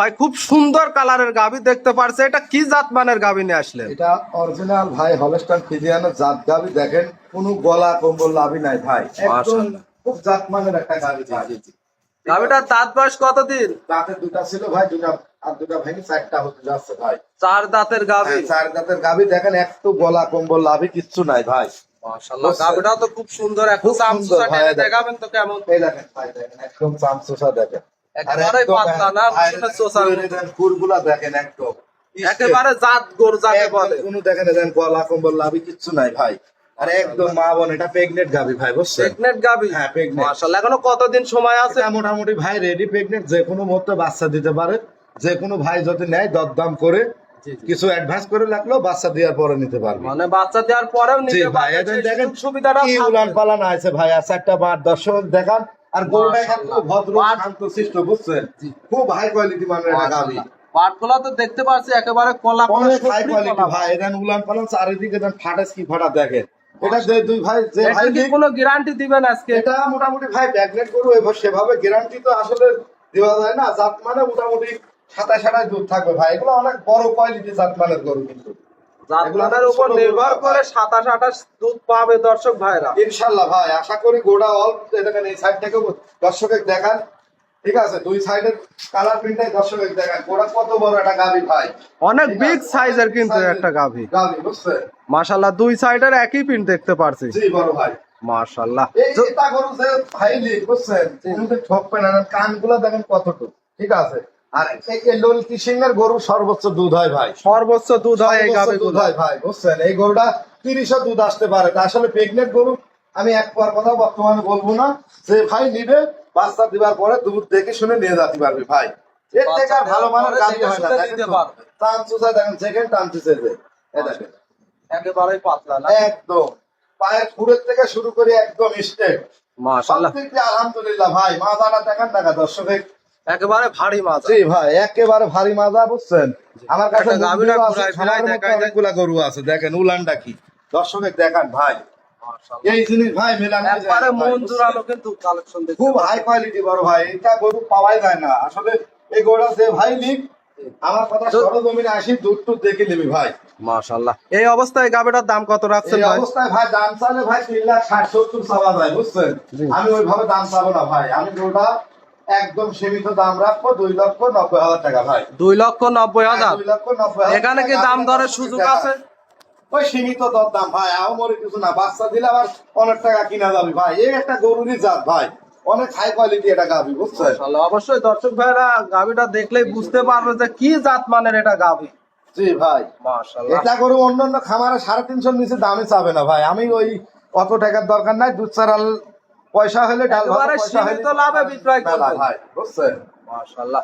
ভাই খুব সুন্দর কালারের গাভি দেখতে পারছে। এটা কি জাত মানের গাভি নিয়ে আসলে এটা অরিজিনাল ভাই হলস্টান ফিজিয়ানের জাত গাবি দেখেন কোনো গলা কম্বল লাভি নাই ভাই। খুব জাত মানের একটা গাবি গাভিটার দাঁত বয়স কতদিন? দাঁতে দুটা ছিল ভাই দুটা আর দুটা ভেঙে চারটা হতে যাচ্ছে ভাই। চার দাঁতের গাভি? হ্যাঁ, চার দাঁতের গাবি দেখেন একটু গলা কম্বল লাভি কিচ্ছু নাই ভাই। মাশাআল্লাহ গাভিটা তো খুব সুন্দর। এখন চামচুসা। দেখাবেন তো কেমন? এই দেখেন ভাই দেখেন একদম চামচোষা দেখেন। একেবারে পাতলা না ভাই, রসুনের মতো। দেখেন একদম। একেবারে জাত গরু যাকে বলে। কোনো দেখেন দেখেন গলা কম্বল লাভি কিচ্ছু নাই ভাই। আর একদম মা বোন এটা প্রেগনেন্ট গাবি ভাই বুঝছেন? প্রেগনেন্ট গাভি? হ্যাঁ, pregnant। মাশাআল্লাহ এখনও কতদিন সময় আছে? আছে মোটামুটি ভাই রেডি প্রেগনেন্ট যে কোনো মুহূর্তে বাচ্চা দিতে পারে। যে কোনো ভাই যদি নেয় দরদাম করে। কিছু অ্যাডভান্স করে লাগল বাচ্চা দেওয়ার পরে নিতে পারবে। মানে বাচ্চা দেওয়ার পরেও নিতে ভাই পারবে, দেখেন সুবিধাটা কি উলান পালান আছে ভাই আছে একটা বার দর্শক দেখান আর গরুটা কিন্তু ভদ্র বুঝছেন? খুব হাই কোয়ালিটি মানের একটা গাবি পাটগুলা তো দেখতে পাচ্ছি একেবারে কলা অনেক হাই কোয়ালিটি ভাই। এখানে উলান পালান চারিদিকে দেন ফাটাস কি ফাটা দেখেন। এটা যে দুই ভাই যে ভাই কি কোনো গ্যারান্টি দিবেন আজকে? এটা মোটামুটি ভাই প্যাকেট গরু এবার সেভাবে গ্যারান্টি তো আসলে দেওয়া যায় না। জাত মানে মোটামুটি সাতাশ আঠাশ দুধ থাকবে ভাই। এগুলো অনেক বড় কোয়ালিটি জাত মানের গরু কিন্তু। জাতমানের উপর নির্ভর করে সাতাশ আঠাশ দুধ পাবে দর্শক ভাইরা। ইনশাল্লাহ ভাই আশা করি গোড়া অল্প। দেখেন এই সাইড থেকে দর্শকের দেখান। ঠিক আছে দুই সাইডের কালার প্রিন্টটাই দর্শকের দেখান। গোড়া কত বড় একটা গাভি ভাই। অনেক বিগ সাইজের কিন্তু একটা গাভি। গাভি বুঝছেন? মাশাল্লাহ দুই সাইডের একই প্রিন্ট দেখতে পারছি। জি বড় ভাই। মাশাল্লাহ। এই এটা গরু যে ভাইলি বুঝছেন? কিন্তু ঠকবে না কানগুলো দেখেন কতটুকু। ঠিক আছে? আর এই- এই ললিতি সিং এর গরু সর্বোচ্চ দুধ হয় ভাই। সর্বোচ্চ দুধ হয় এই গাভি দুধ হয়। ভাই বুঝছেন? এই গরুটা তিরিশও দুধ আসতে পারে। তা আসলে প্রেগনেন্ট গরু আমি এক পর কথা বর্তমানে বলব না। যে ভাই নিবে বাচ্চা দিবার পরে দুধ দেখে শুনে নিয়ে যেতে পারবে ভাই। এর থেকে আর ভালো মানের গাড়ি হয় না। টান চুষা দেখেন সেকেন্ড টান চুষে যে। এই দেখেন। একেবারেই পাতলা না? একদম। পায়ের ফুড়ের থেকে শুরু করে একদম স্টেপ মাশাল্লাহ আলহামদুলিল্লাহ ভাই মাজাটা দেখেন না দর্শকের? একেবারে ভারী মাছ জি ভাই একেবারে ভারী মাজা বুঝছেন? আমার কাছে গাভীরা ঘুরায় ফিরায় দেখায় অনেকগুলা গরু আছে দেখেন উলানটা কি? দর্শকের দেখান ভাই। এই জিনিস ভাই মেলানো একবারে মন বুঝছেন? কিন্তু কালেকশন দেখতে খুব হাই কোয়ালিটি বড় ভাই এটা গরু পাওয়াই যায় না। আসলে এই গরুটা যে ভাই লিখ আমার কথা সরজমিনে আসি দুধ টুধ দেখে নিবি ভাই। মাশাল্লাহ এই অবস্থায় গাভিটার দাম কত রাখছেন এই ভাই? অবস্থায় ভাই দাম চাইলে ভাই তিন লাখ ষাট সত্তর চাওয়া যায় বুঝছেন। আমি ওইভাবে দাম চাবো না ভাই। আমি গরুটা একদম সীমিত দাম রাখব দুই লক্ষ নব্বই হাজার টাকা ভাই। দুই লক্ষ নব্বই হাজার? দুই লক্ষ নব্বই হাজার এখানে কি দাম দরের সুযোগ আছে? ওই সীমিত দর দাম ভাই আমার কিছু না বাচ্চা দিলে আবার অনেক টাকা কিনা যাবে ভাই। এই একটা গরুরই জাত ভাই। অনেক হাই কোয়ালিটি এটা বুঝছেন? অবশ্যই দর্শক ভাইরা গাভিটা দেখলেই বুঝতে পারবে যে কি জাত মানের এটা গাভি। জি ভাই। এটা গরু অন্যান্য খামারে সাড়ে তিনশোর নিচে দামে চাবে না ভাই। আমি ওই অত টাকার দরকার নাই দুধ চারাল পয়সা হলে ডাল ভাত পয়সা হলে তো লাভে বিক্রয় করবে। ভাই বুঝছেন মাশাল্লাহ